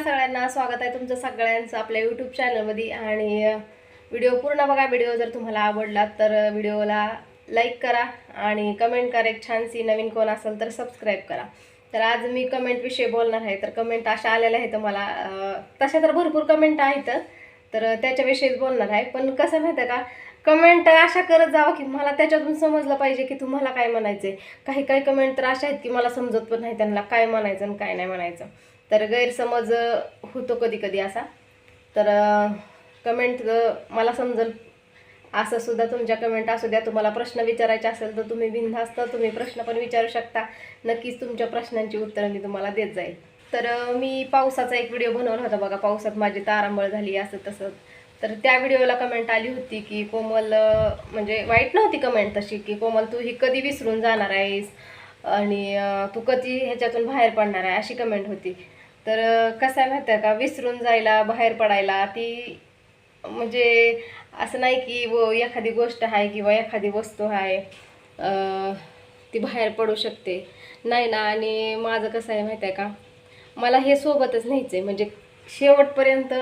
सगळ्यांना. स्वागत आहे तुमचं सगळ्यांचं आपल्या यूट्यूब चॅनलमध्ये आणि व्हिडिओ पूर्ण बघा. व्हिडिओ जर तुम्हाला आवडला तर व्हिडिओला लाईक करा आणि कमेंट करा. एक छानशी नवीन कोण असेल तर सबस्क्राईब करा. तर आज मी कमेंटविषयी बोलणार आहे. तर कमेंट अशा आलेल्या आहेत मला. तशा तर भरपूर कमेंट आहेत. तर त्याच्याविषयीच बोलणार आहे. पण कसं माहिती आहे का? कमेंट अशा करत जावा की मला त्याच्यातून समजलं पाहिजे की तुम्हाला काय म्हणायचं आहे काही काही कमेंट तर अशा आहेत की मला समजत पण नाही त्यांना काय म्हणायचं आणि काय नाही म्हणायचं. तर गैरसमज होतो कधी कधी असा. तर कमेंट मला समजेल असं सुद्धा तुमच्या कमेंट असू द्या. तुम्हाला प्रश्न विचारायचे असेल तर तुम्ही बिनधास्त तुम्ही प्रश्न पण विचारू शकता. नक्कीच तुमच्या प्रश्नांची उत्तरं मी तुम्हाला देत जाईल. तर मी पावसाचा एक व्हिडिओ बनवला होता बघा. पावसात माझी तारांबळ झाली असं तसं. तर त्या व्हिडिओला कमेंट आली होती की कोमल म्हणजे वाईट नव्हती कमेंट तशी की कोमल तू ही कधी विसरून जाणार आहेस? आणि तू कधी ह्याच्यातून बाहेर पडणार आहे? अशी कमेंट होती. तर कसं आहे माहिती आहे का? विसरून जायला बाहेर पडायला ती म्हणजे असं नाही की व एखादी गोष्ट आहे किंवा एखादी वस्तू आहे ती बाहेर पडू शकते. नाही ना आणि माझं कसं आहे माहिती आहे का? मला हे सोबतच न्यायचं आहे म्हणजे शेवटपर्यंत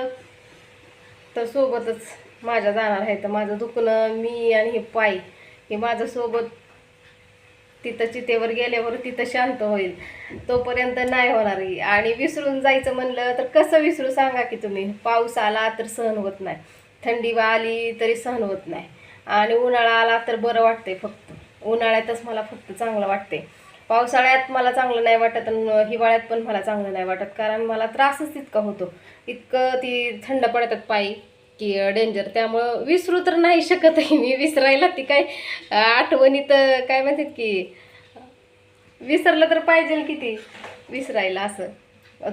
तर सोबतच माझ्या जाणार आहे. तर माझं दुखणं मी आणि हे पाय हे माझं सोबत तिथं चितेवर गेल्यावर तिथं शांत होईल. तोपर्यंत नाही होणार ही. आणि विसरून जायचं म्हणलं तर कसं विसरू सांगा की तुम्ही? पाऊस आला तर सहन होत नाही. थंडी आली तरी सहन होत नाही. आणि उन्हाळा आला तर बरं वाटतंय फक्त. उन्हाळ्यातच मला फक्त चांगलं वाटते पावसाळ्यात मला चांगलं नाही वाटत आणि हिवाळ्यात पण मला चांगलं नाही वाटत. कारण मला त्रासच तितका होतो. इतकं ती थंड पडतात पायी. की डेंजर त्यामुळं विसरू तर नाही शकत आहे मी. विसरायला ती काय आठवणीत काय म्हणतात की विसरलं तर पाहिजे किती? विसरायला असं.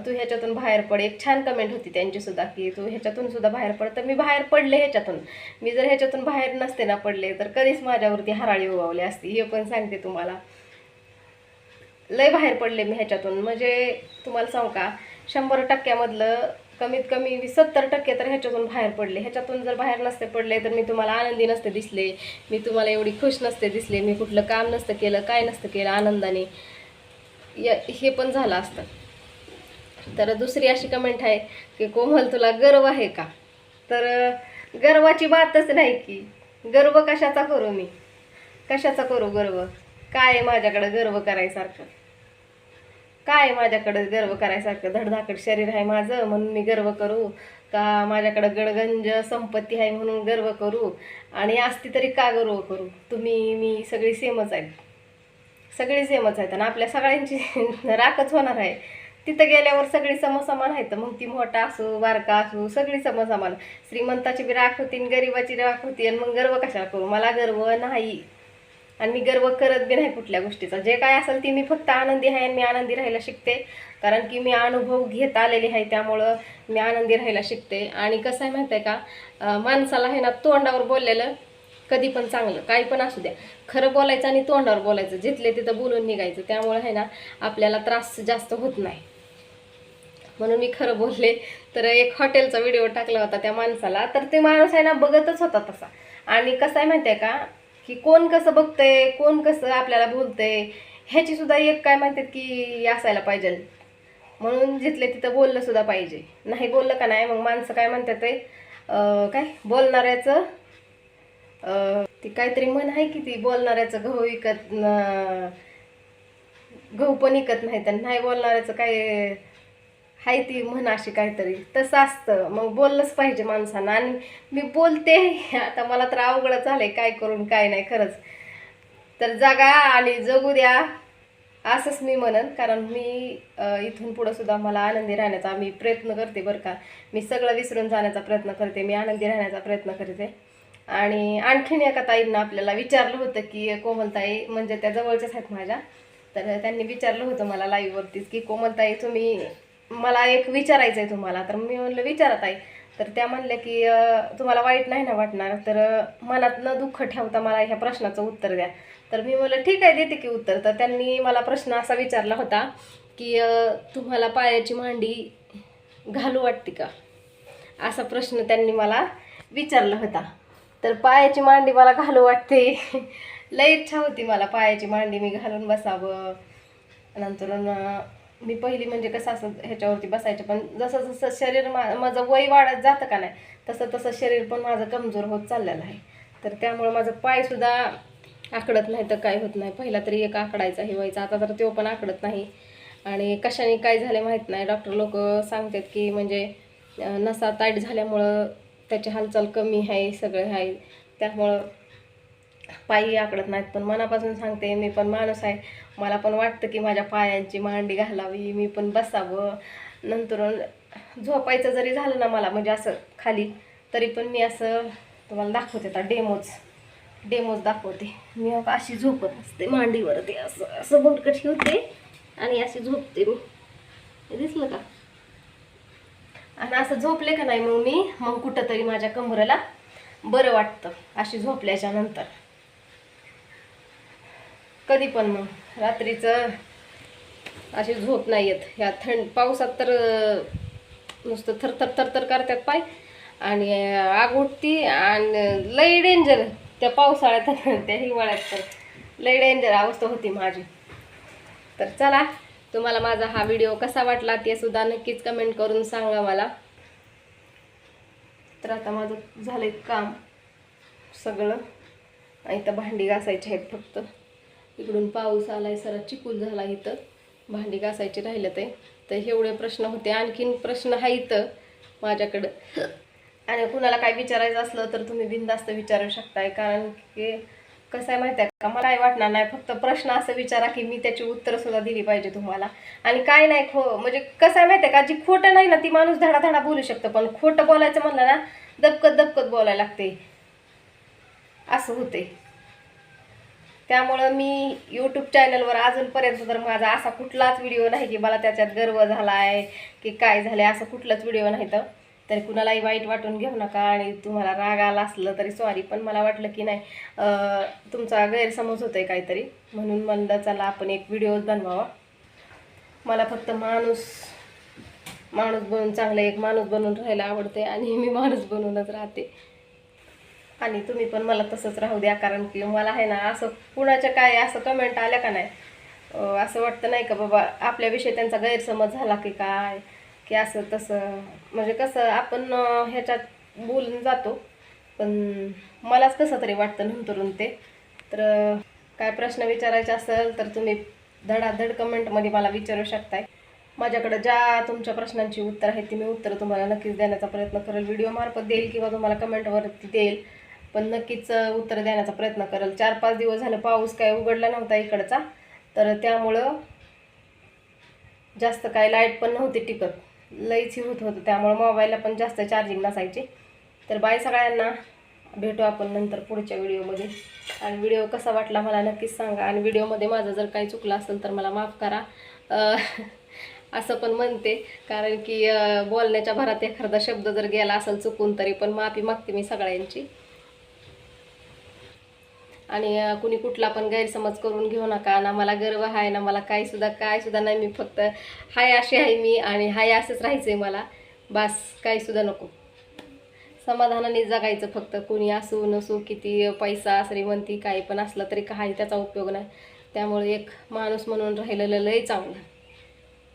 तू ह्याच्यातून बाहेर पड. एक छान कमेंट होती त्यांचीसुद्धा की तू ह्याच्यातून सुद्धा बाहेर पड. तर मी बाहेर पडले ह्याच्यातून. मी जर ह्याच्यातून बाहेर नसते ना पडले तर कधीच माझ्यावरती हराळी उगवली असती. हे पण सांगते तुम्हाला. लय बाहेर पडले मी ह्याच्यातून. म्हणजे तुम्हाला सांगू का शंभर टक्क्यामधलं कमीत कमी सत्तर टक्के तर ह्याच्यातून बाहेर पडले. ह्याच्यातून जर बाहेर नसते पडले तर मी तुम्हाला आनंदी नसते दिसले. मी तुम्हाला एवढी खुश नसते दिसले. मी कुठलं काम नसतं केलं काय नसतं केलं आनंदाने. या हे पण झालं असतं. तर दुसरी अशी कमेंट आहे की कोमल तुला गर्व आहे का? तर गर्वाची बातच नाही की. गर्व कशाचा करू मी? कशाचा करू गर्व? काय आहे माझ्याकडं गर्व करायसारखं? काय माझ्याकडं गर्व करायसारखं? धडधाकड शरीर आहे माझं म्हणून मी गर्व करू. का माझ्याकडं गडगंज संपत्ती आहे म्हणून गर्व करू? आणि असती तरी का गर्व करू? तुम्ही मी सगळी सेमच आहेत. सगळी सेमच आहेत आणि आपल्या सगळ्यांची राखच होणार आहे. तिथं गेल्यावर सगळी समसमान आहेत. मग ती मोठा असू बारका असू सगळी समसमान. श्रीमंताची बी राख होती आणि गरिबाची राख होती आणि मग गर्व कशाला करू? मला गर्व नाही. आणि मी गर्व करत बी नाही कुठल्या गोष्टीचा. जे काय असेल ती मी फक्त आनंदी आहे आणि मी आनंदी राहायला शिकते. कारण की मी अनुभव घेत आलेली आहे त्यामुळं मी आनंदी राहायला शिकते. आणि कसं आहे माहिती आहे का माणसाला आहे ना तोंडावर बोललेलं कधी पण चांगलं काही पण असू द्या. खरं बोलायचं आणि तोंडावर बोलायचं जिथले तिथं बोलून निघायचं. त्यामुळं आहे ना आपल्याला त्रास जास्त होत नाही. म्हणून मी खरं बोलले तर एक हॉटेलचा व्हिडिओ टाकला होता त्या माणसाला. तर ते माणूस आहे ना बघतच होता तसा. आणि कसं आहे माहिती आहे का? की कोण कसं बघतंय कोण कसं आपल्याला बोलतंय ह्याची सुद्धा एक काय म्हणतात की असायला पाहिजे. म्हणून जिथले तिथं बोललं सुद्धा पाहिजे. नाही बोललं का नाही मग माणसं काय म्हणतात ते? काय? बोलणाऱ्याचं ती काहीतरी म्हण आहे की ती बोलणाऱ्याचं गहू विकत गहू पण विकत नाही तर नाही बोलणाऱ्याचं काय हाय ती म्हण अशी काहीतरी. तसं असतं. मग बोललंच पाहिजे माणसानं. आणि मी बोलते. आता मला तर अवघडच झालंय. काय करून काय नाही खरंच. तर जगा आणि जगू द्या. असंच मी म्हणन. कारण मी इथून पुढं सुद्धा मला आनंदी राहण्याचा मी प्रयत्न करते बरं का. मी सगळं विसरून जाण्याचा प्रयत्न करते. मी आनंदी राहण्याचा प्रयत्न करते. आणि आणखीन एका ताईंना आपल्याला विचारलं होतं की कोमलताई म्हणजे त्या जवळच्याच आहेत माझ्या. तर त्यांनी विचारलं होतं मला लाईव्हवरतीच की कोमलताई तुम्ही मला एक विचारायचं आहे तुम्हाला. तर मी म्हणलं विचारत आहे तर त्या म्हणल्या की तुम्हाला वाईट नाही ना वाटणार? तर मनात न दुःख ठेवता मला ह्या प्रश्नाचं उत्तर द्या. तर मी म्हणलं ठीक आहे देते की उत्तर. तर त्यांनी मला प्रश्न असा विचारला होता की तुम्हाला पायाची मांडी घालू वाटते का? असा प्रश्न त्यांनी मला विचारला होता. तर पायाची मांडी मला घालू वाटते. लई इच्छा होती मला पायाची मांडी मी घालून बसावं. नंतर मी पहिली म्हणजे कसं असं ह्याच्यावरती बसायचे पण जसं जसं शरीर मा माझं वय वाढत जातं का नाही तसं तसं शरीर पण माझं कमजोर होत चाललेलं आहे. तर त्यामुळं माझं पायसुद्धा आकडत नाही तर काय होत नाही. पहिला तरी एक आकडायचा हे व्हायचा आता तर तो पण आकडत नाही. आणि कशाने काय झाले माहीत नाही. डॉक्टर लोक सांगतात की म्हणजे नसा ताईट झाल्यामुळं त्याची हालचाल कमी आहे सगळं आहे. त्यामुळं पायी आकडत नाहीत. पण मनापासून सांगते मी पण माणूस आहे. मला पण वाटतं की माझ्या पायांची मांडी घालावी मी पण बसावं. नंतर झोपायचं जरी झालं ना मला म्हणजे असं खाली तरी पण मी असं तुम्हाला दाखवते आता डेमोज. डेमोज दाखवते. मी अगं अशी झोपत असते मांडीवरती असं असं बोटकं ठेवते आणि अशी झोपते मी. दिसलं का? आणि असं झोपले का नाही मग मी मग कुठंतरी माझ्या कमरेला बरं वाटतं अशी झोपल्याच्या नंतर. कधी पण मग. रात्रीचं अशी झोप नाही येत. ह्या थंड पावसात तर नुसतं थरथर थरथर करतात पाय. आणि आग उठती आणि लई डेंजर त्या पावसाळ्यात त्या हिवाळ्यात तर. लई डेंजर अवस्था होती माझी. तर चला तुम्हाला माझा हा व्हिडिओ कसा वाटला ते सुद्धा नक्कीच कमेंट करून सांगा मला. तर आता माझं झालं काम सगळं. आणि इथं भांडी घासायची आहेत फक्त. इकडून पाऊस आलाय सरा चिकूल झाला इथं. भांडी घासायची राहिलं ते. तर एवढे प्रश्न होते. आणखीन प्रश्न आहे इथं माझ्याकडं. आणि कुणाला काय विचारायचं असलं तर तुम्ही बिनधास्त विचारू शकताय. कारण की कसं आहे माहिती आहे का? मला काय वाटणार नाही फक्त प्रश्न असं विचारा की मी त्याची उत्तरंसुद्धा दिली पाहिजे तुम्हाला. आणि काय नाही खो म्हणजे कसं आहे माहिती आहे का? जी खोटं नाही ना ती माणूस धडाधडा बोलू शकतं. पण खोटं बोलायचं म्हणलं ना दबकत दबकत बोलायला लागते. असं होते. त्यामुळं मी यूट्यूब चॅनलवर अजूनपर्यंत तर माझा असा कुठलाच व्हिडिओ नाही की मला त्याच्यात गर्व झाला आहे की काय झालं असं कुठलाच व्हिडिओ नाही तर. तरी कुणालाही वाईट वाटून घेऊ नका आणि तुम्हाला राग आला असलं तरी सॉरी पण मला वाटलं की नाही तुमचा गैरसमज होतोय काहीतरी. म्हणून म्हणलं चला आपण एक व्हिडिओ बनवावा. मला फक्त माणूस माणूस बनून चांगलं एक माणूस बनून राहायला आवडते आणि मी माणूस बनूनच राहते. आणि तुम्ही पण मला तसंच राहू द्या कारण की मला आहे ना असं कुणाच्या काय असं कमेंट आल्या का नाही? असं वाटतं नाही का बाबा आपल्याविषयी त्यांचा गैरसमज झाला की काय? की असं तसं. म्हणजे कसं आपण ह्याच्यात बोलून जातो पण मलाच कसं तरी वाटतं नंतरून ते. तर काय प्रश्न विचारायचे असेल तर तुम्ही धडाधड कमेंटमध्ये मला विचारू शकताय. माझ्याकडे ज्या तुमच्या प्रश्नांची उत्तर आहेत ती मी उत्तरं तुम्हाला नक्कीच देण्याचा प्रयत्न करेल. व्हिडिओमार्फत देईल किंवा तुम्हाला कमेंटवरती देईल. पण नक्कीच उत्तर देण्याचा प्रयत्न करेल. चार पाच दिवस झालं पाऊस काय उघडला नव्हता इकडचा तर त्यामुळं जास्त काय लाइट पण नव्हती टिकत. लईच होत होतं. त्यामुळं मोबाईलला पण जास्त चार्जिंग नसायची. तर बाय सगळ्यांना. भेटू आपण नंतर पुढच्या व्हिडिओमध्ये. आणि व्हिडिओ कसा वाटला मला नक्कीच सांगा. आणि व्हिडिओमध्ये माझं जर काही चुकलं असेल तर मला माफ करा. असं पण म्हणते. कारण की बोलण्याच्या भरात एखादा शब्द जर गेला असेल चुकून तरी पण माफी मागते मी सगळ्यांची. आणि कुणी कुठला पण गैरसमज करून घेऊ नका. ना मला गर्व आहे ना मला काही सुद्धा काय सुद्धा नाही. मी फक्त हाय अशी आहे मी आणि हाय असंच राहायचं आहे मला. बास काही सुद्धा नको. समाधानाने जगायचं फक्त. कुणी असू नसू किती पैसा श्रीमंती काही पण असलं तरी काही त्याचा उपयोग नाही. त्यामुळे एक माणूस म्हणून राहिलेलं लय चांगलं.